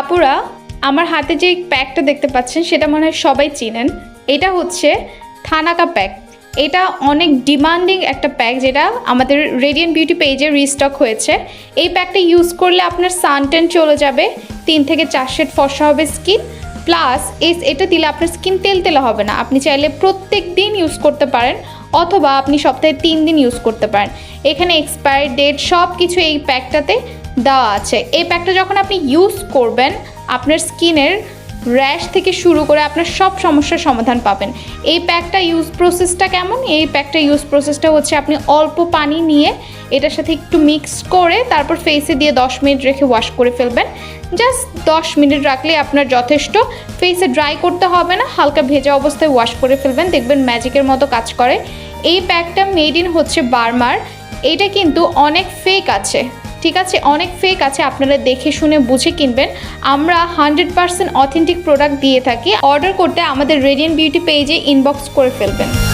আপুরা, আমার হাতে যে প্যাকটা দেখতে পাচ্ছেন, সেটা মনে হয় সবাই চিনেন। এটা হচ্ছে থানাকা প্যাক। এটা অনেক ডিমান্ডিং একটা প্যাক যেটা আমাদের রেডিয়েন্ট বিউটি পেজে রিস্টক হয়েছে। এই প্যাকটা ইউজ করলে আপনার সানটেন চলে যাবে, তিন থেকে চার শেড ফর্সা হবে স্কিন। প্লাস এটা দিলে আপনার স্কিন তেল তেলা হবে না। আপনি চাইলে প্রত্যেক দিন ইউজ করতে পারেন, অথবা আপনি সপ্তাহে তিন দিন ইউজ করতে পারেন। এখানে এক্সপায়ার ডেট সব কিছু এই প্যাকটাতে দেওয়া আছে। এই প্যাকটা যখন আপনি ইউজ করবেন, আপনার স্কিনের র্যাশ থেকে শুরু করে আপনার সব সমস্যার সমাধান পাবেন। এই প্যাকটা ইউজ প্রসেসটা কেমন? এই প্যাকটা ইউজ প্রসেসটা হচ্ছে আপনি অল্প পানি নিয়ে এটার সাথে একটু মিক্স করে তারপর ফেসে দিয়ে দশ মিনিট রেখে ওয়াশ করে ফেলবেন। জাস্ট দশ মিনিট রাখলে আপনার যথেষ্ট। ফেসে ড্রাই করতে হবে না, হালকা ভেজা অবস্থায় ওয়াশ করে ফেলবেন। দেখবেন ম্যাজিকের মতো কাজ করে। এই প্যাকটা মেড ইন হচ্ছে বার্মার এটা কিন্তু অনেক ফেক আছে। ঠিক আছে, অনেক ফেক আছে, আপনারা দেখে শুনে বুঝে কিনবেন। আমরা হান্ড্রেড পার্সেন্ট অথেন্টিক প্রোডাক্ট দিয়ে থাকি। অর্ডার করতে আমাদের রেডিয়েন্ট বিউটি পেজে ইনবক্স করে ফেলবেন।